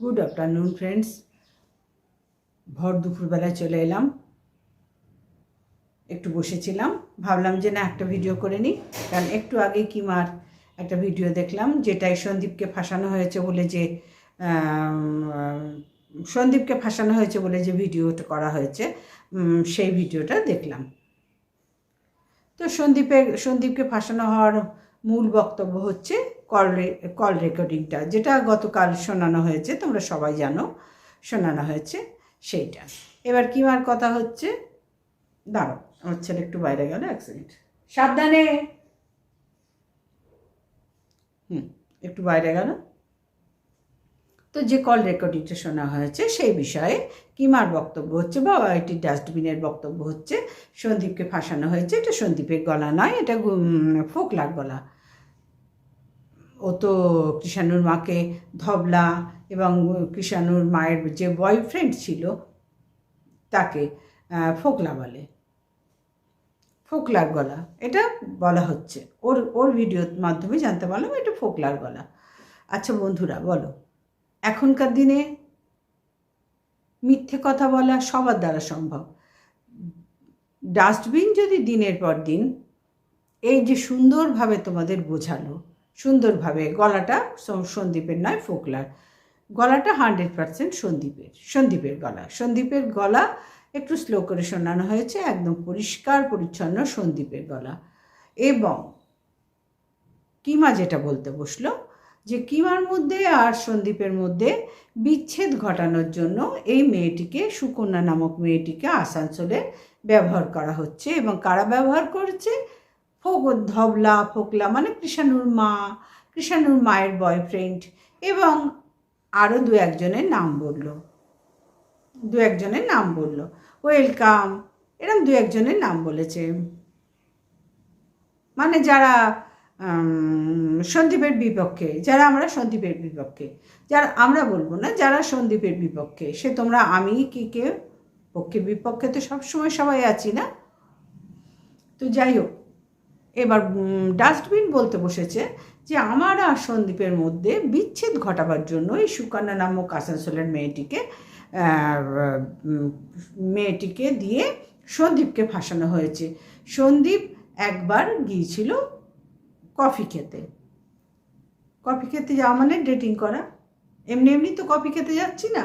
Good afternoon friends ভর দুপুরবেলায় চলে এলাম। একটু বসেছিলাম। ভাবলাম যে না, একটা ভিডিও করে নিই। কারণ একটু আগে কিমার একটা ভিডিও দেখলাম যেটাই সন্দীপকে ফাঁসানো হয়েছে বলে যে সন্দীপকে ফাঁসানো হয়েছে বলে যে ভিডিওটা করা হয়েছে সেই ভিডিওটা দেখলাম। তো সন্দীপের, সন্দীপকে ফাঁসানো হওয়ার মূল বক্তব্য হচ্ছে কল কল রেকর্ডিংটা যেটা গতকাল শোনানো হয়েছে, তোমরা সবাই জানো, শোনানো হয়েছে সেইটা। এবার কিমার কথা হচ্ছে? দাঁড়ো আমার ছেলে একটু বাইরে গেল সেকেন্ড সাবধানে! হুম, একটু বাইরে গেল। তো যে কল রেকর্ডিংটা শোনা হয়েছে, সেই বিষয়ে কিমার বক্তব্য হচ্ছে বা এটি ডাস্টবিনের বক্তব্য হচ্ছে, সন্দীপকে ফাঁসানো হয়েছে, এটা সন্দীপের গলা নয়, এটা ফোকলার গলা। ও তো কৃষাণুর মাকে ধবলা এবং কৃষাণুর মায়ের যে বয়ফ্রেন্ড ছিল, তাকে ফোকলা বলে। ফোকলার গলা। এটা বলা হচ্ছে। ওর ওর ভিডিওর মাধ্যমে জানতে পারলাম এটা ফোকলার গলা। আচ্ছা বন্ধুরা, বলো। এখনকার দিনে মিথ্যে কথা বলা সবার দ্বারা সম্ভব। ডাস্টবিন যদি দিনের পর দিন এই যে সুন্দরভাবে তোমাদের বোঝালো সুন্দরভাবে গলাটা সন্দীপের নয়, ফোকলার। গলাটা হান্ড্রেড পারসেন্ট সন্দীপের সন্দীপের গলা। সন্দীপের গলা একটু স্লো করে শোনানো হয়েছে, একদম পরিষ্কার, পরিচ্ছন্ন সন্দীপের গলা। এবং কিমা যেটা বলতে বসল, যে কিমার মধ্যে আর সন্দীপের মধ্যে বিচ্ছেদ ঘটানোর জন্য এই মেয়েটিকে, সুকন্যা নামক মেয়েটিকে আসানসোলে ব্যবহার করা হচ্ছে এবং কারা ব্যবহার করছে? ফোক ধবলা, ফোকলা মানে কৃষাণুর মা কৃষাণুর মায়ের বয়ফ্রেন্ড এবং আরও দু একজনের নাম বলল। দু একজনের নাম বলল। ওয়েলকাম এরকম দু একজনের নাম বলেছে। মানে যারা সন্দীপের বিপক্ষে, যারা আমরা সন্দীপের বিপক্ষে, যারা, আমরা বলব না যারা সন্দীপের বিপক্ষে, সে তোমরা, আমি কি কে পক্ষে বিপক্ষে তো সবসময় সবাই আছি না। তো যাই হোক এবার ডাস্টবিন বলতে বসেছে যে আমার আর সন্দীপের মধ্যে বিচ্ছেদ ঘটাবার জন্য এই সুকন্যা নামক আসানসোলের মেয়েটিকে মেয়েটিকে দিয়ে সন্দীপকে ফাঁসানো হয়েছে। সন্দীপ একবার গিয়েছিল কফি খেতে। কফি খেতে যাওয়া মানে ডেটিং করা। এমনি এমনি তো কফি খেতে যাচ্ছি না।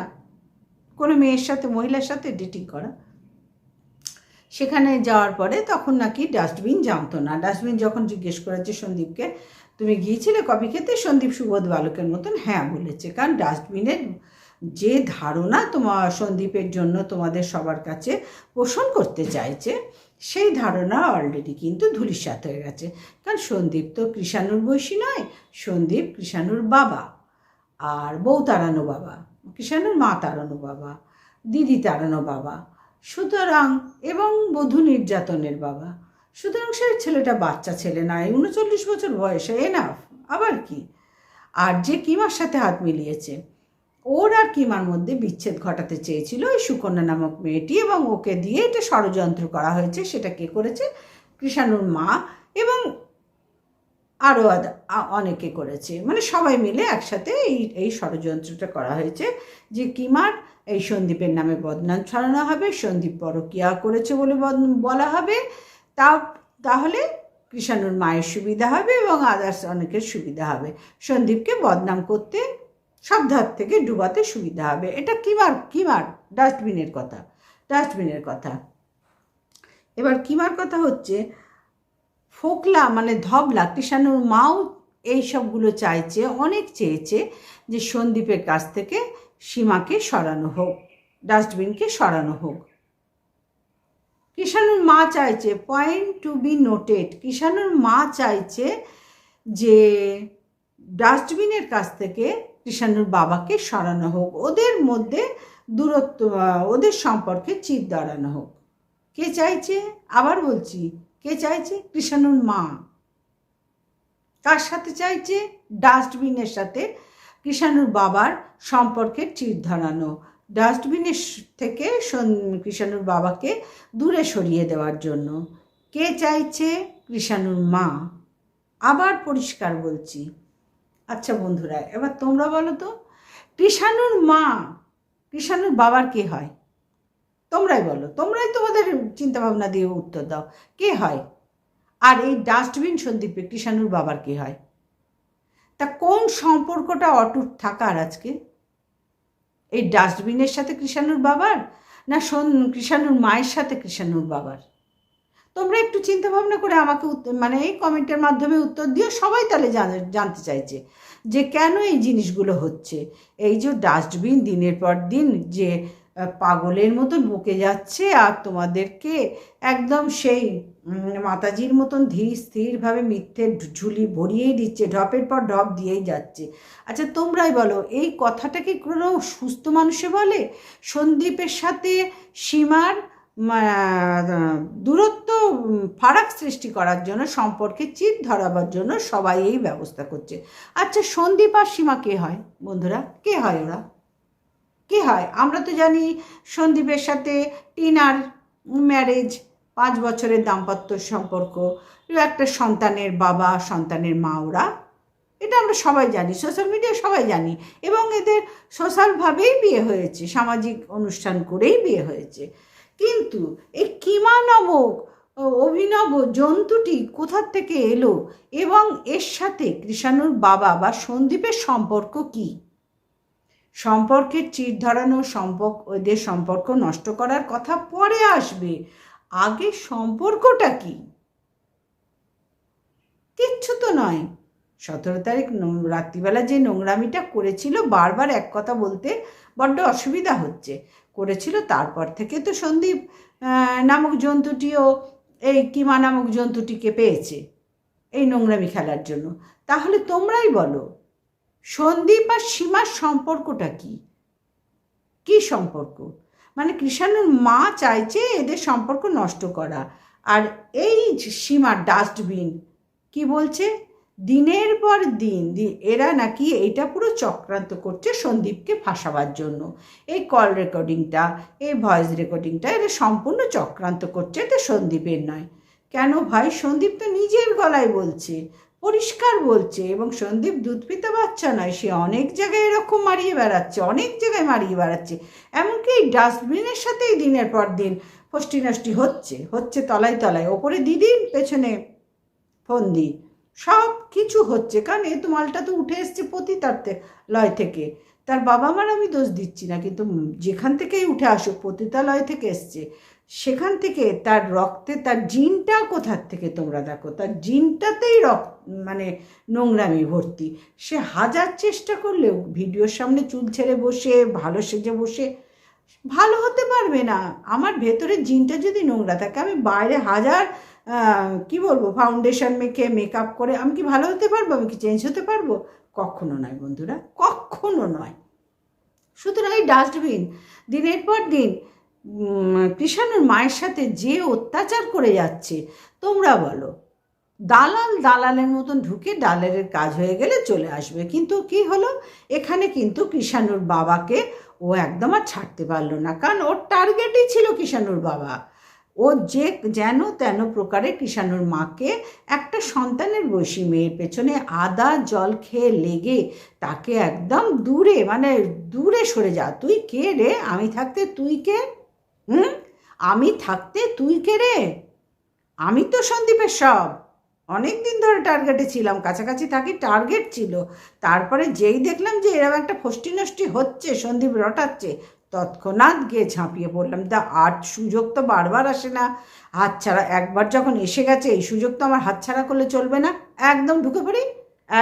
কোনো মেয়ের সাথে, মহিলার সাথে ডেটিং করা। সেখানে যাওয়ার পরে তখন নাকি ডাস্টবিন জানতো না। ডাস্টবিন যখন জিজ্ঞেস করেছে সন্দীপকে, তুমি গিয়েছিলে কফি খেতে? সন্দীপ সুবোধ বালকের মতন হ্যাঁ বলেছে। কারণ ডাস্টবিনের যে ধারণা তোমার সন্দীপের জন্য তোমাদের সবার কাছে পোষণ করতে চাইছে, সেই ধারণা অলরেডি কিন্তু ধূলিসাৎ হয়ে গেছে। কারণ সন্দীপ তো কৃষাণুর বয়সী নয়, সন্দীপ কৃষাণুর বাবা আর বউ তাড়ানো বাবা। কৃষাণুর মা তাড়ানো বাবা, দিদি তাড়ানো বাবা। সুতরাং, এবং বধূ নির্যাতনের বাবা। সুতরাং সে ছেলেটা বাচ্চা ছেলে নয় উনচল্লিশ বছর বয়সে এনাফ আবার কি? আর যে কিমার সাথে হাত মিলিয়েছে? ওর আর কিমার মধ্যে বিচ্ছেদ ঘটাতে চেয়েছিল ওই সুকন্যা নামক মেয়েটি, এবং ওকে দিয়ে এটা ষড়যন্ত্র করা হয়েছে, সেটা কে করেছে? কৃষাণুর মা, এবং আরও অনেকে করেছে। মানে সবাই মিলে একসাথে এই এই ষড়যন্ত্রটা করা হয়েছে যে কিমার এই সন্দীপের নামে বদনাম ছড়ানো হবে, সন্দীপ পরকিয়া করেছে বলে বলা হবে। তা, তাহলে কৃষাণুর মায়ের সুবিধা হবে এবং আদার্স অনেকের সুবিধা হবে। সন্দীপকে বদনাম করতে সব ধার থেকে ডুবাতে সুবিধা হবে। এটা কিমার কিমার? ডাস্টবিনের কথা। ডাস্টবিনের কথা। এবার কিমার কথা হচ্ছে ফোকলা মানে ধবলা কৃষাণুর মাও এই সবগুলো চাইছে, অনেক চেয়েছে যে সন্দীপের কাছ থেকে সীমাকে সরানো হোক, ডাস্টবিনকে সরানো হোক। কৃষাণুর মা চাইছে পয়েন্ট টু বি নোটেড কৃষাণুর মা চাইছে যে ডাস্টবিনের কাছ থেকে কৃষাণুর বাবাকে সরানো হোক, ওদের মধ্যে দূরত্ব ওদের সম্পর্কে চিত দাঁড়ানো হোক। কে চাইছে? আবার বলছি কে চাইছে? কৃষাণুর মা। কার সাথে চাইছে? ডাস্টবিনের সাথে কৃষাণুর বাবার সম্পর্কের চির ধরানো। ডাস্টবিনের থেকে কৃষাণুর বাবাকে দূরে সরিয়ে দেওয়ার জন্য। কে চাইছে? কৃষাণুর মা। আবার পরিষ্কার বলছি। আচ্ছা বন্ধুরা, এবার তোমরা বলো তো কৃষাণুর মা কৃষাণুর বাবার কে হয়? তোমরাই বলো, তোমরাই তোমাদের চিন্তাভাবনা দিয়ে উত্তর দাও। কে হয়? আর এই ডাস্টবিন সন্দীপে কৃষাণুর বাবার কে হয়? তা কোন সম্পর্কটা অটুট থাকার আজকে? এই ডাস্টবিনের সাথে কৃষাণুর বাবার, না কৃষাণুর মায়ের সাথে কৃষাণুর বাবার? তোমরা একটু চিন্তা ভাবনা করে আমাকে মানে এই কমেন্টের মাধ্যমে উত্তর দিও, সবাই তাহলে জানতে চাইছে যে কেন এই জিনিসগুলো হচ্ছে? এই যে ডাস্টবিন দিনের পর দিন যে পাগলের মতন বকে যাচ্ছে আর তোমাদেরকে একদম সেই মাতাজির মতন ধীর স্থিরভাবে মিথ্যে ঝুলি ভরিয়েই দিচ্ছে, ঢপের পর ঢপ দিয়েই যাচ্ছে। আচ্ছা তোমরাই বলো, এই কথাটা কি কোনো সুস্থ মানুষে বলে? সন্দীপের সাথে সীমার দূরত্ব ফারাক সৃষ্টি করার জন্য, সম্পর্কে চিট ধরাবার জন্য সবাই এই ব্যবস্থা করছে। আচ্ছা সন্দীপ আর সীমা কে হয়? বন্ধুরা, কে হয় ওরা? কে হয়? আমরা তো জানি সন্দীপের সাথে টিনার ম্যারেজ পাঁচ বছরের দাম্পত্য সম্পর্ক। একটা সন্তানের বাবা, সন্তানের মা ওরা। এটা আমরা সবাই জানি সোশ্যাল মিডিয়া সবাই জানি। এবং এদের সোশ্যালভাবেই বিয়ে হয়েছে, সামাজিক অনুষ্ঠান করেই বিয়ে হয়েছে। কিন্তু এই কিমা নামক অভিনব জন্তুটি কোথার থেকে এলো? এবং এর সাথে কৃষাণুর বাবা বা সন্দীপের সম্পর্ক কী? সম্পর্কের চির ধরানো, সম্পর্ক ওদের সম্পর্ক নষ্ট করার কথা পরে আসবে। আগে সম্পর্কটা কি? কিচ্ছু তো নয়। সতেরো তারিখ রাত্রিবেলা যে নোংরামিটা করেছিল, বারবার এক কথা বলতে বড্ড অসুবিধা হচ্ছে। করেছিল, তারপর থেকে তো সন্দীপ নামক জন্তুটিও এই কিমা নামক জন্তুটিকে পেয়েছে এই নোংরামি খেলার জন্য। তাহলে তোমরাই বলো। সন্দীপ আর সীমার সম্পর্কটা কি? কি সম্পর্ক? মানে কৃষাণুর মা চাইছে এদের সম্পর্ক নষ্ট করা। আর এই সীমার ডাস্টবিন, কি বলছে? দিনের পর দিন এরা নাকি এটা পুরো চক্রান্ত করছে সন্দীপকে ফাঁসাবার জন্য। এই কল রেকর্ডিংটা এই ভয়েস রেকর্ডিংটা এরা সম্পূর্ণ চক্রান্ত করছে, এটা সন্দীপের নয়। কেন ভাই? সন্দীপ তো নিজের গলায় বলছে। পরিষ্কার বলছে এবং সন্দীপ দুধ পিতা বাচ্চা নয়, সে অনেক জায়গায় এরকম মারিয়ে বেড়াচ্ছে, অনেক জায়গায় মারিয়ে বেড়াচ্ছে। এমনকি এই ডাস্টবিনের সাথেই দিনের পর দিন ফষ্টি নষ্টি হচ্ছে হচ্ছে তলায় তলায়, ওপরে দিদির পেছনে ফন্দি। সব কিছু হচ্ছে, কারণ এ তো মালটা তো উঠে এসছে পতিতার্থে লয় থেকে। তার বাবা মার আমি দোষ দিচ্ছি না, কিন্তু যেখান থেকেই উঠে আসুক, পতিতালয় থেকে এসছে। সেখান থেকে তার রক্তে, তার জিনটা কোথার থেকে তোমরা দেখো? তার জিনটাতেই রক্ত মানে নোংরামি ভর্তি। সে হাজার চেষ্টা করলেও ভিডিওর সামনে চুল ছেড়ে বসে, ভালো সেজে বসে, ভালো হতে পারবে না। আমার ভেতরের জিনটা যদি নোংরা থাকে, আমি বাইরে হাজার কি বলব ফাউন্ডেশন মেখে মেকআপ করে আমি কি ভালো হতে পারব? আমি কি চেঞ্জ হতে পারব? কখনো নয় বন্ধুরা, কখনো নয়। সুতরাং এই ডাস্টবিন দিনের পর দিন কৃষাণুর মায়ের সাথে যে অত্যাচার করে যাচ্ছে, তোমরা বলো। দালাল দালালের মতন ঢুকে ডালের কাজ হয়ে গেলে চলে আসবে। কিন্তু কি হলো? এখানে কিন্তু কৃষাণুর বাবাকে ও একদম আর ছাড়তে পারল না। কারণ ওর টার্গেটই ছিল কৃষাণুর বাবা। ও যে যেন তেন প্রকারে কৃষাণুর মাকে একটা সন্তানের বয়সী মেয়ের পেছনে আদা, জল খেয়ে লেগে তাকে একদম দূরে মানে দূরে সরে যা। তুই কে রে? আমি থাকতে তুই কে? হুম? আমি থাকতে তুই কে রে? আমি তো সন্দীপের সব। অনেক দিন ধরে টার্গেটে ছিলাম, কাছাকাছি থাকি টার্গেট ছিল। তারপরে যেই দেখলাম যে এরকম একটা ফষ্টি নষ্টি হচ্ছে, সন্দীপ রটাচ্ছে, তৎক্ষণাৎ গিয়ে ঝাঁপিয়ে পড়লাম। তা আর সুযোগ তো বারবার আসে না। হাতছাড়া একবার যখন এসে গেছে, এই সুযোগ তো আমার হাতছাড়া করলে চলবে না। একদম ঢুকে পড়ি।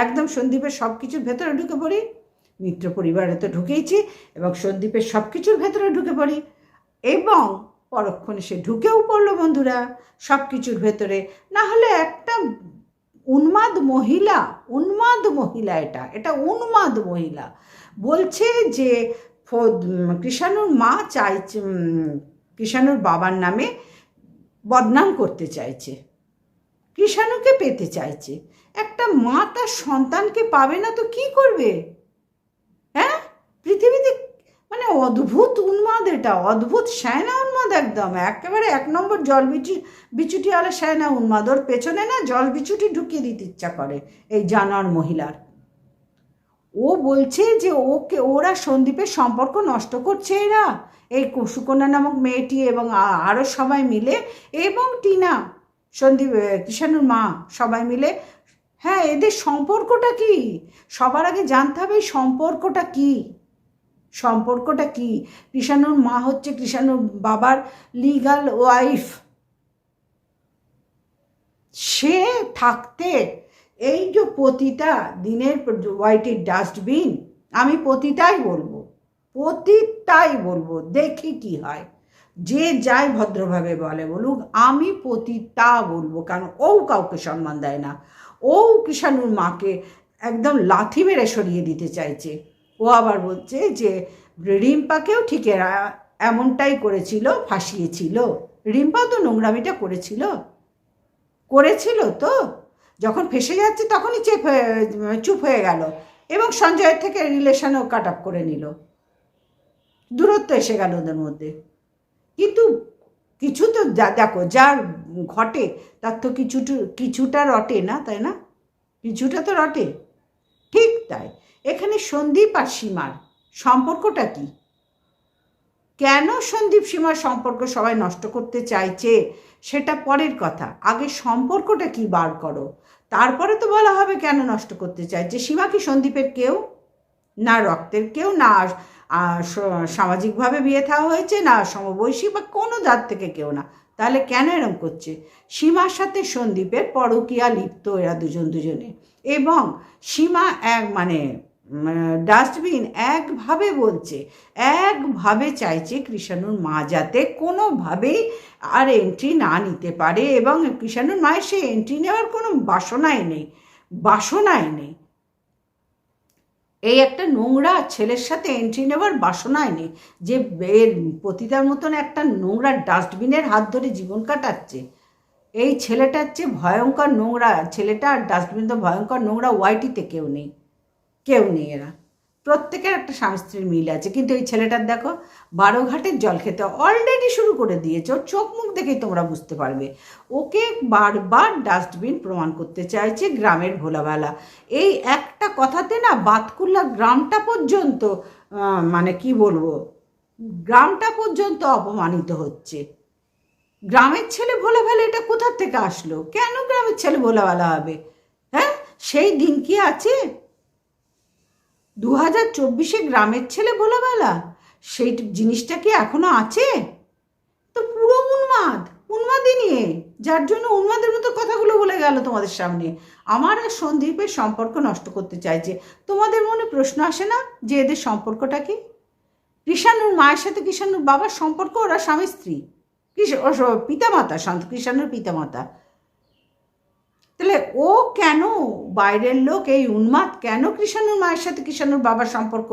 একদম সন্দীপের সব কিছুর ভেতরে ঢুকে পড়ি। মিত্র পরিবারে তো ঢুকেইছি এবং সন্দীপের সব কিছুর ভেতরে ঢুকে পড়ি। এবং পরক্ষণে সে ঢুকেও পড়ল, বন্ধুরা। সব কিছুর ভেতরে। না হলে একটা উন্মাদ মহিলা উন্মাদ মহিলা এটা এটা উন্মাদ মহিলা। বলছে যে কৃষাণুর মা চাইছে কৃষাণুর বাবার নামে বদনাম করতে চাইছে। কৃষাণুকে পেতে চাইছে। একটা মা তার সন্তানকে পাবে না তো কি করবে? হ্যাঁ? পৃথিবীতে মানে অদ্ভুত উন্মাদ এটা অদ্ভুত সায়না উন্মাদ একদম। একেবারে এক নম্বর জল বিচু বিচুটিওয়ালা সায়না উন্মাদ। ওর পেছনে না জল বিচুটি ঢুকিয়ে দিতে ইচ্ছা করে এই জানোয়ার মহিলার। ও বলছে যে ওকে ওরা সন্দীপের সম্পর্ক নষ্ট করছে এরা। এই সুকন্যা নামক মেয়েটি এবং আরও সবাই মিলে এবং টিনা সন্দীপ আহ, কৃষাণুর মা সবাই মিলে। হ্যাঁ এদের সম্পর্কটা কি? সবার আগে জানতে হবে সম্পর্কটা কি। সম্পর্কটা কি? কৃষাণুর মা হচ্ছে কৃষাণুর বাবার লিগাল ওয়াইফ সে থাকতে এই যে প্রতিটা দিনের হোয়াইটের ডাস্টবিন আমি প্রতিটাই বলব প্রতিটাই বলব, দেখি কি হয়। যে যাই ভদ্রভাবে বলে বলুক, আমি প্রতিটা বলব, কারণ ও কাউকে সম্মান দেয় না। ও কৃষাণুর মাকে একদম লাথি মেরে সরিয়ে দিতে চাইছে। ও আবার বলছে যে রিম্পাকেও ঠিক এমনটাই করেছিল, ফাঁসিয়েছিল। রিম্পাও তো নোংরামিটা করেছিল। করেছিল তো। যখন ফেসে যাচ্ছে তখনই চেপ হয়ে, চুপ হয়ে গেল এবং সঞ্জয়ের থেকে রিলেশনও কাট আপ করে নিল। দূরত্ব এসে গেল ওদের মধ্যে। কিন্তু কিছু তো যা- দেখো যার ঘটে তার তো কিছু কিছুটা রটে না, তাই না? কিছুটা তো রটে। ঠিক তাই। এখানে সন্দীপ আর সীমার সম্পর্কটা কি? কেন সন্দীপ সীমার সম্পর্ক সবাই নষ্ট করতে চাইছে? সেটা পরের কথা। আগে সম্পর্কটা কি বার করো? তারপরে তো বলা হবে কেন নষ্ট করতে চাইছে? সীমা কি সন্দীপের কেউ? না রক্তের কেউ? না সামাজিকভাবে বিয়ে থাওয়া হয়েছে? না সমবয়সী? বা কোনো জাত থেকে কেউ না। তাহলে কেন এরম করছে? সীমার সাথে সন্দীপের পরকীয়া লিপ্ত এরা দুজন দুজনে। এবং সীমা এক মানে ডাস্টবিন একভাবে বলছে, একভাবে চাইছে কৃষাণুর মা যাতে কোনোভাবেই আর এন্ট্রি না নিতে পারে এবং কৃষাণুর মায়ের সে এন্ট্রি নেওয়ার কোনো বাসনাই নেই বাসনাই নেই। এই একটা নোংরা ছেলের সাথে এন্ট্রি নেওয়ার বাসনাই নেই, যে এর পতিতার মতন একটা নোংরা ডাস্টবিনের হাত ধরে জীবন কাটাচ্ছে। এই ছেলেটার চেয়ে ভয়ঙ্কর নোংরা ছেলেটা আর ডাস্টবিন তো ভয়ঙ্কর নোংরা ওয়াইটিতে কেউ নেই। কেউ নেই এরা। প্রত্যেকের একটা স্বামী স্ত্রীর মিল আছে। কিন্তু এই ছেলেটার দেখো বারো ঘাটের জল খেতে অলরেডি শুরু করে দিয়েছে। ওর চোখ মুখ দেখেই তোমরা বুঝতে পারবে। ওকে বারবার ডাস্টবিন প্রমাণ করতে চাইছে গ্রামের ভোলাবেলা। এই একটা কথাতে না বাতকুল্লা গ্রামটা পর্যন্ত মানে কি বলব? গ্রামটা পর্যন্ত অপমানিত হচ্ছে। গ্রামের ছেলে ভোলাবেলা এটা কোথার থেকে আসলো? কেন গ্রামের ছেলে ভোলাবেলা হবে? হ্যাঁ? সেই দিন কি আছে? দু হাজার চব্বিশে গ্রামের ছেলে ভোলাবেলা সেই জিনিসটা কি এখনও আছে? তো পুরো উন্মাদ, উন্মাদই নিয়ে, যার জন্য উন্মাদের মতো কথাগুলো বলে গেল তোমাদের সামনে। আমার আর সন্দীপের সম্পর্ক নষ্ট করতে চাইছে। তোমাদের মনে প্রশ্ন আসে না যে এদের সম্পর্কটা কি? কৃষাণুর মায়ের সাথে কৃষাণুর বাবার সম্পর্ক? ওরা স্বামী স্ত্রী। পিতামাতা সন্ত কৃষাণুর পিতামাতা তাহলে ও কেন বাইরের লোক, এই উন্মাদ, কেন কৃষাণুর মায়ের সাথে কৃষাণুর বাবার সম্পর্ক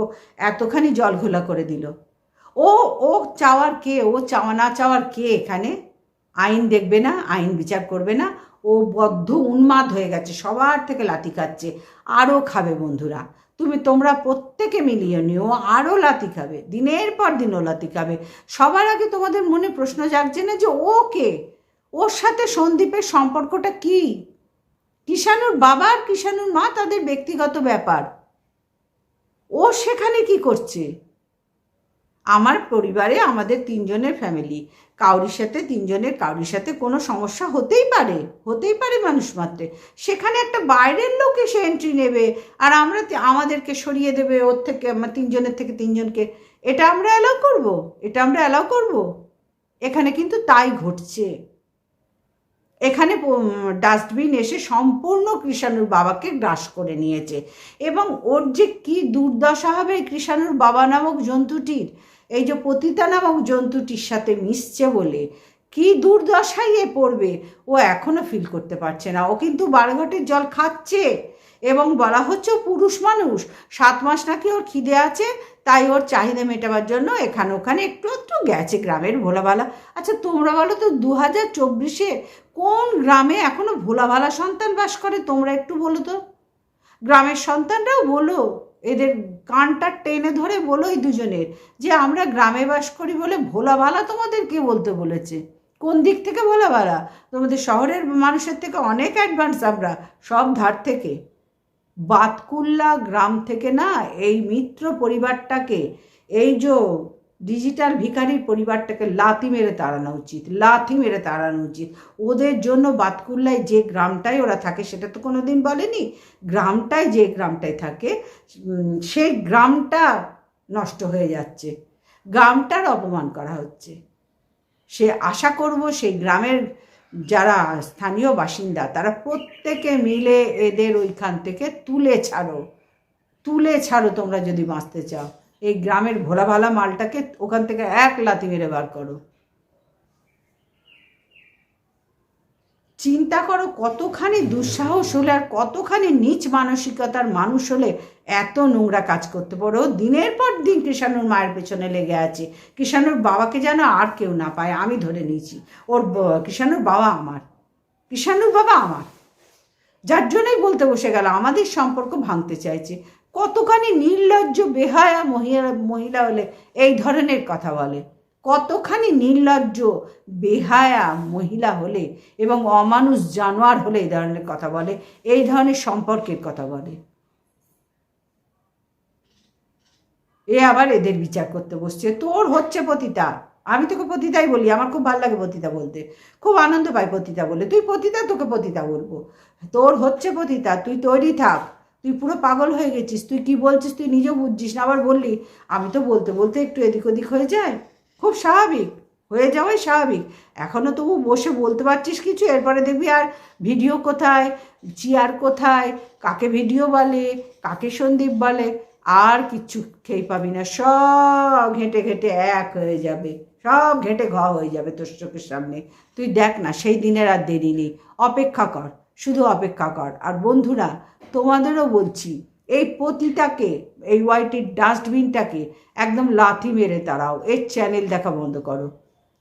এতখানি জল ঘোলা করে দিল? ও ও চাওয়ার কে? ও চাওয়া না চাওয়ার কে এখানে? আইন দেখবে না, আইন বিচার করবে না। ও বদ্ধ উন্মাদ হয়ে গেছে, সবার থেকে লাথি খাচ্ছে, আরও খাবে বন্ধুরা। তুমি তোমরা প্রত্যেকে মিলিয়ে নিও, আরও লাতি খাবে, দিনের পর দিন লাথি খাবে। সবার আগে তোমাদের মনে প্রশ্ন জাগছে না যে ও কে? ওর সাথে সন্দীপের সম্পর্কটা কি? কিষাণুর বাবা আর কিষাণুর মা তাদের ব্যক্তিগত ব্যাপার। ও সেখানে কি করছে? আমার পরিবারে আমাদের তিনজনের ফ্যামিলি কাউরির সাথে তিনজনের, কাউরির সাথে কোনো সমস্যা হতেই পারে হতেই পারে মানুষ মাত্রে। সেখানে একটা বাইরের লোক এসে এন্ট্রি নেবে আর আমরা আমাদেরকে সরিয়ে দেবে, ওর থেকে, আমার তিনজনের থেকে তিনজনকে। এটা আমরা অ্যালাউ করব? এটা আমরা অ্যালাউ করব? এখানে কিন্তু তাই ঘটছে। এখানে ডাস্টবিন এসে সম্পূর্ণ কৃষাণুর বাবাকে গ্রাস করে নিয়েছে। এবং ওর যে কি দুর্দশা হবে কৃষাণুর বাবা নামক জন্তুটির এই যে পতিতা নামক জন্তুটির সাথে মিশছে বলে, কি দুর্দশায় এ পড়বে? ও এখনও ফিল করতে পারছে না। ও কিন্তু বারঘাটের জল খাচ্ছে এবং বলা হচ্ছে পুরুষ মানুষ। সাত মাস নাকি ওর খিদে আছে, তাই ওর চাহিদা মেটাবার জন্য এখানে ওখানে একটু একটু গেছে গ্রামের ভোলাভালা আচ্ছা তোমরা বলো তো দু হাজার চব্বিশে কোন গ্রামে এখনও ভোলাভালা সন্তান বাস করে? তোমরা একটু বলো তো। গ্রামের সন্তানরাও বলো। এদের কানটা টেনে ধরে বলো এই দুজনের যে আমরা গ্রামে বাস করি বলে ভোলা ভালা তোমাদের কে বলতে বলেছে। কোন দিক থেকে ভোলা ভালা তোমাদের শহরের মানুষের থেকে অনেক অ্যাডভান্স আমরা, সব ধার থেকে। বাতকুল্লা গ্রাম থেকে না, এই মিত্র পরিবারটাকে, এই যে ডিজিটাল ভিখারির পরিবারটাকে লাথি মেরে তাড়ানো উচিত, লাথি মেরে তাড়ানো উচিত। ওদের জন্য বাতকুল্লায় যে গ্রামটায় ওরা থাকে সেটা তো কোনো দিন বলেনি, গ্রামটায় যে গ্রামটায় থাকে সেই গ্রামটা নষ্ট হয়ে যাচ্ছে, গ্রামটার অপমান করা হচ্ছে। সে আশা করব সেই গ্রামের যারা স্থানীয় বাসিন্দা, তারা প্রত্যেকে মিলে এদের ওইখান থেকে তুলে ছাড়ো তুলে ছাড়ো তোমরা যদি বাঁচতে চাও। এই গ্রামের ভোলা ভালা মালটাকে ওখান থেকে এক লাথি মেরে বার করো। চিন্তা করো কতখানি দুঃসাহস হলে আর কতখানি নিচ মানসিকতার মানুষ হলে এত নোংরা কাজ করতে পারো। দিনের পর দিন কৃষাণুর মায়ের পেছনে লেগে আছে। কৃষাণুর বাবাকে যেন আর কেউ না পায়, আমি ধরে নিয়েছি। ওর কৃষাণুর বাবা আমার। কৃষাণুর বাবা আমার। যার জন্যই বলতে বসে গেল, আমাদের সম্পর্ক ভাঙতে চাইছে। কতখানি নির্লজ্জ, বেহায়া মহিলা মহিলা হলে? এই ধরনের কথা বলে। কতখানি নির্লজ্জ, বেহায়া মহিলা হলে এবং অমানুষ জানোয়ার হলে এই ধরনের কথা বলে, এই ধরনের সম্পর্কের কথা বলে। এ আবার এদের বিচার করতে বসছে। তোর হচ্ছে পতিতা। আমি তোকে পতিতাই বলি। আমার খুব ভালো লাগে পতিতা বলতে। খুব আনন্দ পাই পতিতা বলে। তুই পতিতা, তোকে পতিতা বলব। তোর হচ্ছে পতিতা। তুই তৈরি থাক। তুই পুরো পাগল হয়ে গেছিস, তুই কি বলছিস তুই নিজেও বুঝছিস না? আবার বললি, আমি তো বলতে বলতে একটু এদিক ওদিক হয়ে যায়। খুব স্বাভাবিক, হয়ে যাওয়াই স্বাভাবিক। এখনও তবু বসে বলতে পারছিস কিছু, এরপরে দেখবি আর ভিডিও কোথায়, চেয়ার কোথায়, কাকে ভিডিও বলে, কাকে সন্দীপ বলে, আর কিচ্ছু খেয়ে পাবি না। সব ঘেঁটে ঘেঁটে এক হয়ে যাবে, সব ঘেঁটে ঘ হয়ে যাবে তোর চোখের সামনে। তুই দেখ না, সেই দিনের আর দেরি নেই, অপেক্ষা কর। শুধু অপেক্ষা কর। আর বন্ধুরা, তোমাদেরও বলছি, এই পতিটাকে, এই হোয়াইটের ডাস্টবিনটাকে একদম লাথি মেরে তাড়াও। এর চ্যানেল দেখা বন্ধ করো।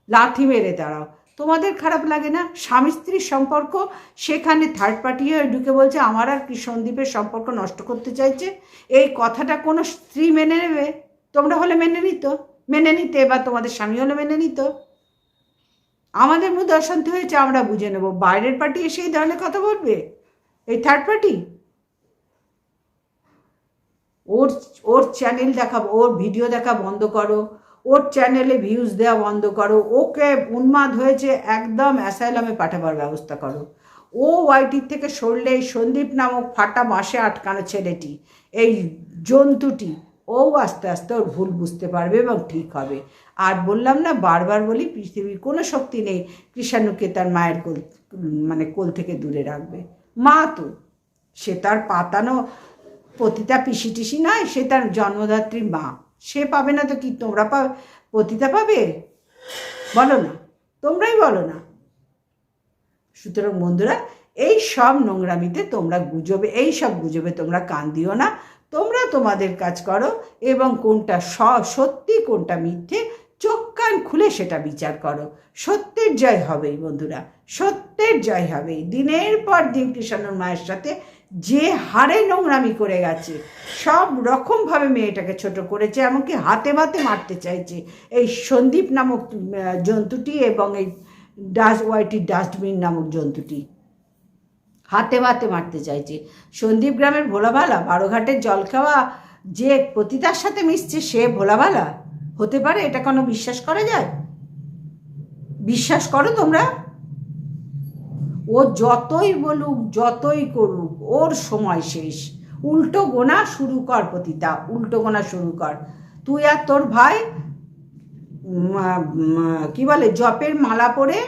লাথি মেরে তাড়াও। তোমাদের খারাপ লাগে না? স্বামী স্ত্রীর সম্পর্ক, সেখানে থার্ড পার্টি হয়ে ঢুকে বলছে, আমার আর কি সন্দীপের সম্পর্ক নষ্ট করতে চাইছে? এই কথাটা কোনো স্ত্রী মেনে নেবে? তোমরা হলে মেনে নিত। মেনে নিতে বা তোমাদের স্বামী হলে মেনে নিত। আমাদের মধ্যে অশান্তি হয়েছে, আমরা বুঝে নেব। বাইরের পার্টি এসে এই ধরনের কথা বলবে? এই থার্ড পার্টি ওর ওর চ্যানেল দেখা ওর ভিডিও দেখা বন্ধ করো, ওর চ্যানেলে ভিউজ দেওয়া বন্ধ করো, ওকে উন্মাদ হয়েছে একদম অ্যাসাইলামে পাঠাবার ব্যবস্থা করো। ও ওয়াইটির থেকে সরলে এই সন্দীপ নামক ফাটা বাঁশে আটকানো ছেলেটি, এই জন্তুটি, ও আস্তে আস্তে ওর ভুল বুঝতে পারবে এবং ঠিক হবে। আর বললাম না, বারবার বলি, পৃথিবীর কোনো শক্তি নেই কৃষাণুকে তার মায়ের কোল মানে কোল থেকে দূরে রাখবে। মা তো, সে তার পাতানো পতিতা পিসি টিসি নয়, সে তার জন্মদাত্রী মা। সে পাবে না তো কি, তোমরা পাবে পতিতা পাবে? বলো না, তোমরাই বলো না। সুতরাং বন্ধুরা, এই সব নোংরামিতে তোমরা গুজবে, এই সব গুজবে তোমরা কান দিও না, তোমরা তোমাদের কাজ করো, এবং কোনটা সত্যি কোনটা মিথ্যে চোখ কান খুলে সেটা বিচার করো। সত্যের জয় হবেই বন্ধুরা, সত্যের জয় হবেই। দিনের পর দিন কৃষ্ণর মায়ের সাথে যে হারে নোংরামি করে গেছে, সব রকমভাবে মেয়েটাকে ছোট করেছে, এমনকি হাতে ভাতে মারতে চাইছে। এই সন্দীপ নামক জন্তুটি এবং এই ডাস্ট ওয়াইটি ডাস্টবিন নামক জন্তুটি হাতে ভাতে মারতে চাইছে। সন্দীপ গ্রামের ভোলাবালা, বারোঘাটের জল খাওয়া যে পতিতার সাথে মিশছে সে ভোলাবালা? হতে পারে, এটা কোনো বিশ্বাস করা যায়? বিশ্বাস করো তোমরা। ও যতই বলুক, যতই করুক, ওর সময় শেষ। উল্টো গোনা শুরু কর পতিতা, উল্টো গোনা শুরু কর। তুই আর তোর ভাই কি বলে, জপের মালা পরে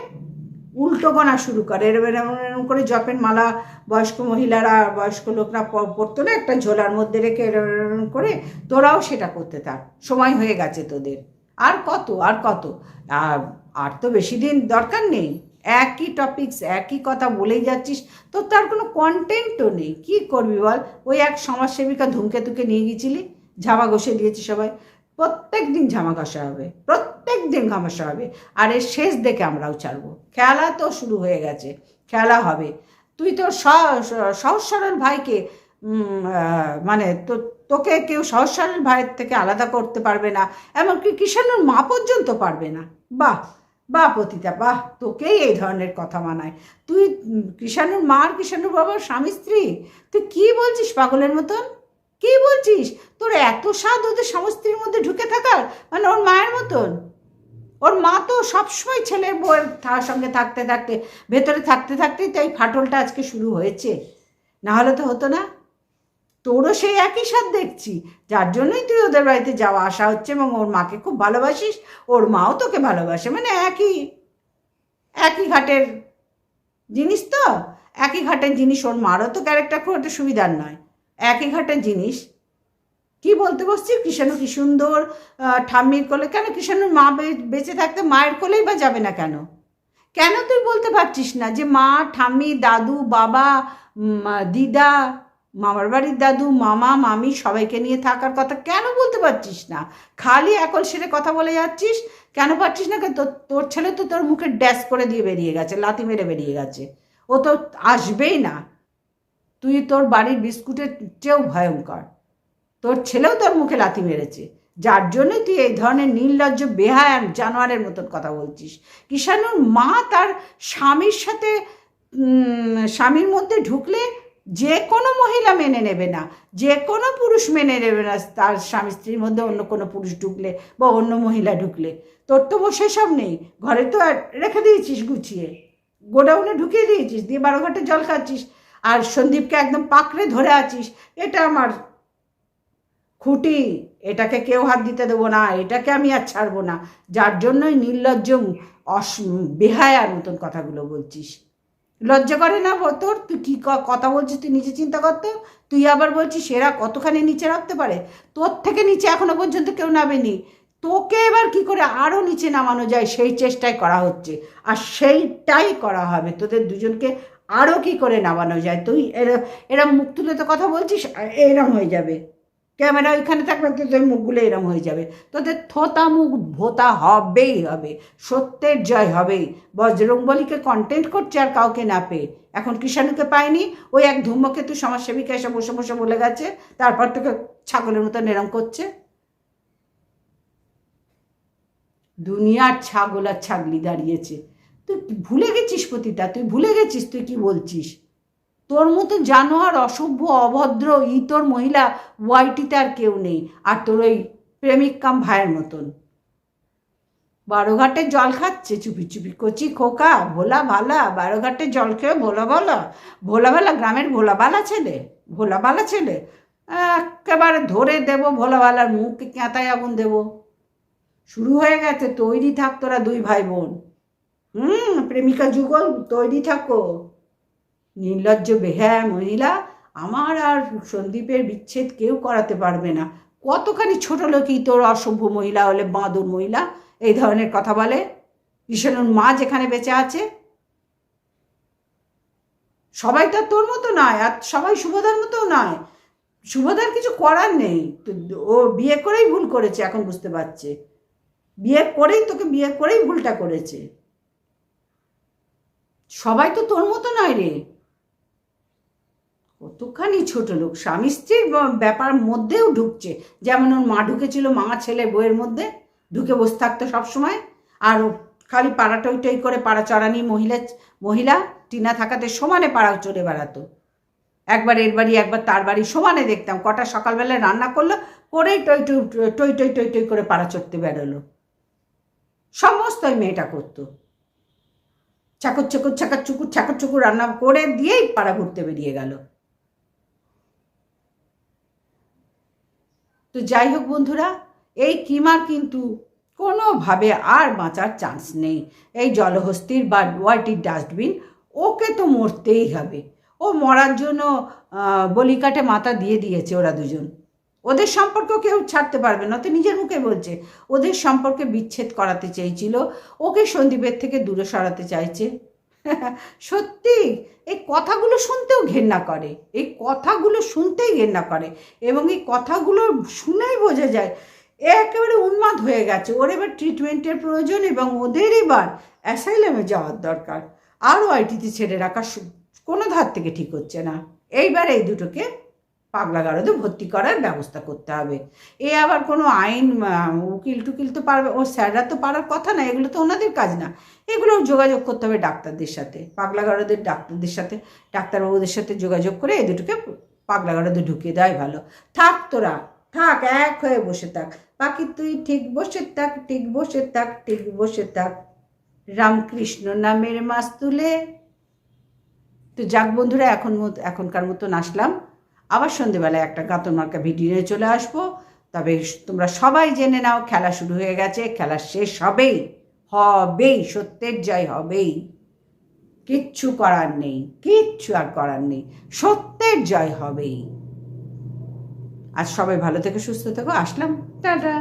উল্টো গোনা শুরু করে। এরম এরম এরম করে জপের মালা, বয়স্ক মহিলারা, বয়স্ক লোকরা পরতো না, একটা ঝোলার মধ্যে রেখে এরম এরম করে তোরাও সেটা করতে থাক। সময় হয়ে গেছে তোদের। আর কত আর কত? আর আর তো বেশি দিন দরকার নেই। একই টপিকস একই কথা বলেই যাচ্ছিস। তোর তো তার কোনো কন্টেন্টও নেই। কি করবি বল? ওই এক সমাজসেবিকা ধূমকেতুকে নিয়ে গেছিলি, ঝামা ঘষে দিয়েছি সবাই। প্রত্যেক দিন ঝামা ঘষা হবে। প্রত্যেক দিন ঘামাশা হবে। আর এর শেষ দেখে আমরাও ছাড়বো। খেলা তো শুরু হয়ে গেছে। খেলা হবে। তুই তো সহজ সরল ভাইকে মানে তো, তোকে কেউ সহজ সরল ভাইয়ের থেকে আলাদা করতে পারবে না। এমনকি কিষাণুর মা পর্যন্ত পারবে না। বাহ বাহ পতিতা, বাহ, তোকেই এই ধরনের কথা মানায়। তুই কৃষাণুর মা আর কৃষাণুর বাবার স্বামী স্ত্রী? তুই কি বলছিস পাগলের মতন? কি বলছিস? তোর এত স্বাদ ওদের স্বামী স্ত্রীর মধ্যে ঢুকে থাকার? মানে ওর মায়ের মতন? ওর মা তো সবসময় ছেলের বউয়ের সঙ্গে থাকতে থাকতে, ভেতরে থাকতে থাকতেই তো এই ফাটলটা আজকে শুরু হয়েছে। না হলে তো হতো না। তোরও সেই একই স্বাদ দেখছি। যার জন্যই তুই ওদের বাড়িতে যাওয়া আসা হচ্ছে এবং ওর মাকে খুব ভালোবাসিস, ওর মাও তোকে ভালোবাসে। মানে একই একই ঘাটের জিনিস তো? একই ঘাটের জিনিস, ওর মারও তো ক্যারেক্টার খুব একটা সুবিধার নয়। একই ঘাটের জিনিস। কি বলতে বসছি? কৃষাণু কি সুন্দর ঠাম্মির কোলে, কেন কৃষাণুর মা বেঁচে থাকতে মায়ের কোলেই বা যাবে না কেন? কেন তুই বলতে পারছিস না যে মা, ঠাম্মি, দাদু, বাবা দিদা, মামার বাড়ির দাদু, মামা, মামি সবাইকে নিয়ে থাকার কথা কেন বলতে পারছিস না? খালি একল সেরে কথা বলে যাচ্ছিস, কেন পারছিস না? তোর তোর ছেলে তো তোর মুখে ড্যাশ করে দিয়ে বেরিয়ে গেছে, লাথি মেরে বেরিয়ে গেছে। ও তো আসবেই না। তুই তোর বাড়ির বিস্কুটের চেয়েও ভয়ঙ্কর। তোর ছেলেও তোর মুখে লাথি মেরেছে। যার জন্য তুই এই ধরনের নির্লজ্জ বেহায়ান জানোয়ারের মতন কথা বলছিস। কিষাণুর মা তার স্বামীর সাথে স্বামীর মধ্যে ঢুকলে যে কোনো মহিলা মেনে নেবে না। যে কোনো পুরুষ মেনে নেবে না তার স্বামী স্ত্রীর মধ্যে অন্য কোনো পুরুষ ঢুকলে বা অন্য মহিলা ঢুকলে। তোর তো সেসব নেই। ঘরে তো রেখে দিয়েছিস গুছিয়ে। গোডাউনে ঢুকিয়ে দিয়েছিস। দিয়ে বারো ঘাটে জল খাচ্ছিস। আর সন্দীপকে একদম পাকড়ে ধরে আছিস। এটা আমার খুঁটি, এটাকে কেউ হাত দিতে দেবো না, এটাকে আমি আর ছাড়বো না। যার জন্যই নির্লজ্জ অস বেহায়ার মতন কথাগুলো বলছিস। লজ্জা করে না তোর? তুই কী কথা বলছিস তুই নিজে চিন্তা করতো তুই আবার বলছিস এরা কতখানি নিচে রাখতে পারে? তোর থেকে নিচে এখনও পর্যন্ত কেউ নামেনি। তোকে এবার কি করে আরও নিচে নামানো যায়? সেই চেষ্টাই করা হচ্ছে। আর সেইটাই করা হবে। তোদের দুজনকে আরও কি করে নামানো যায়? তুই এরা এরম মুখ তুলে তো কথা বলছিস এরম হয়ে যাবে। ক্যামেরা ওইখানে থাকবে তোদের মুখগুলো এরম হয়ে যাবে। তোদের থোতা মুখ ভোতা হবেই হবে, সত্যের জয় হবেই। বজরংবলীকে কন্টেন্ট করছে আর কাউকে না পেয়ে। এখন কৃষাণুকে পায়নি, ওই এক ধূমকেতু সমাজসেবিকা এসে বসে বসে বলে গেছে, তারপর তোকে ছাগলের মতো এরম করছে। দুনিয়ার ছাগল আর ছাগলি দাঁড়িয়েছে। তুই ভুলে গেছিস প্রতিটা? তুই ভুলে গেছিস, তুই কি বলছিস? তোর মতো জানোয়ার, অসভ্য, অভদ্র, ইতর মহিলা ওয়াইটিতে আর কেউ নেই, আর তোর ওই প্রেমিক কাম ভাইয়ের মতন। বারোঘাটে জল খাচ্ছে, চুপি চুপি কচি খোকা, ভোলা ভালা, বারোঘাটে জল খেয়ে ভোলা ভালা ভোলা ভালা গ্রামের ভোলা বালা ছেলে, ভোলা বালা ছেলে, একেবারে ধরে দেবো ভোলা ভালার মুখে কেঁতায় আগুন দেবো। শুরু হয়ে গেছে, তৈরি থাক তোরা দুই ভাই বোন। হুম, প্রেমিকা যুগল, তৈরি থাকো। নির্লজ্জ বেহ্যা মহিলা, আমার আর সন্দীপের বিচ্ছেদ কেউ করাতে পারবে না। কতখানি ছোট লোকই তোর অসভ্য মহিলা হলে বাঁদর মহিলা? এই ধরনের কথা বলে। কৃষ্ণর মা যেখানে বেঁচে আছে, সবাই তো তোর মতো নয়, আর সবাই শুভদার মতো নয়। শুভদার কিছু করার নেই। ও বিয়ে করেই ভুল করেছে, এখন বুঝতে পারছে। বিয়ে করেই তোকে বিয়ে করেই ভুলটা করেছে। সবাই তো তোর মতো নয় রে। কতখানি ছোট লোক? স্বামী স্ত্রীর ব্যাপার মধ্যেও ঢুকছে। যেমন ওর মা ঢুকেছিল মা, ছেলে বইয়ের মধ্যে। ঢুকে বসে থাকতো সবসময়। আর খালি পাড়া টই করে, পাড়া চড়ানি, মহিলা মহিলা, টিনা থাকাতে সমানে পাড়া চড়ে বেড়াতো। একবার এর বাড়ি, একবার তার বাড়ি, সমানে দেখতাম। কটা সকালবেলায় রান্না করল, করেই টই টই টই টই টই টই করে পাড়া চড়তে বেরোলো। সমস্ত ওই মেয়েটা করতো। চাকর, চকুর, চাকর, চুকুর চাকর, চুকুর রান্না করে দিয়েই পাড়া ঘুরতে বেরিয়ে গেল। তো যাই হোক বন্ধুরা, এই কিমার কিন্তু কোনোভাবে আর বাঁচার চান্স নেই। এই জলহস্তির বা ওয়াইটির ডাস্টবিন ওকে তো মরতেই হবে। ও মরার জন্য বলিকাটে মাথা দিয়ে দিয়েছে ওরা দুজন। ওদের সম্পর্ক কেউ ছাড়তে পারবে না তো নিজের মুখে বলছে। ওদের সম্পর্কে বিচ্ছেদ করাতে চেয়েছিল, ওকে সন্দীপের থেকে দূরে সরাতে চাইছে। সত্যি, এই কথাগুলো শুনতেও ঘেন্না করে। এই কথাগুলো শুনতেই ঘেন্না করে এবং এই কথাগুলো শুনেই বোঝা যায় এ একেবারে উন্মাদ হয়ে গেছে। ওর এবার ট্রিটমেন্টের প্রয়োজন এবং ওদের এবার অ্যাসাইলামে যাওয়ার দরকার। আরও আইটিতে ছেড়ে রাখা কোনো ধার থেকে ঠিক হচ্ছে না। এইবার এই দুটোকে পাগলা গারদে ভর্তি করার ব্যবস্থা করতে হবে। এ আবার কোনো আইন উকিল টুকিল তো পারবে, ও স্যাররা তো পারার কথা না, এগুলো তো ওনাদের কাজ না। এগুলো যোগাযোগ করতে হবে ডাক্তারদের সাথে পাগলা গারদের ডাক্তারদের সাথে, ডাক্তারবাবুদের সাথে যোগাযোগ করে এ দুটোকে পাগলা গারদে ঢুকিয়ে দেওয়াই ভালো। থাক তোরা, থাক, এক হয়ে বসে থাক। বাকি তুই ঠিক বসে থাক, ঠিক বসে থাক, ঠিক বসে থাক। রামকৃষ্ণ নামের মাস তুলে। তো যাক বন্ধুরা, এখন এখনকার মতন আসলাম। আবার সন্ধেবেলায় একটা গাঁতন মার্কা ভিডিও নিয়ে চলে আসব। তবে তোমরা সবাই জেনে নাও, খেলা শুরু হয়ে গেছে, খেলা শেষ হবেই। হবেই, সত্যের জয় হবেই। কিচ্ছু করার নেই, কিচ্ছু আর করার নেই, সত্যের জয় হবেই। আজ সবাই ভালো থেকে, সুস্থ থেকো, আসলাম, টাটা।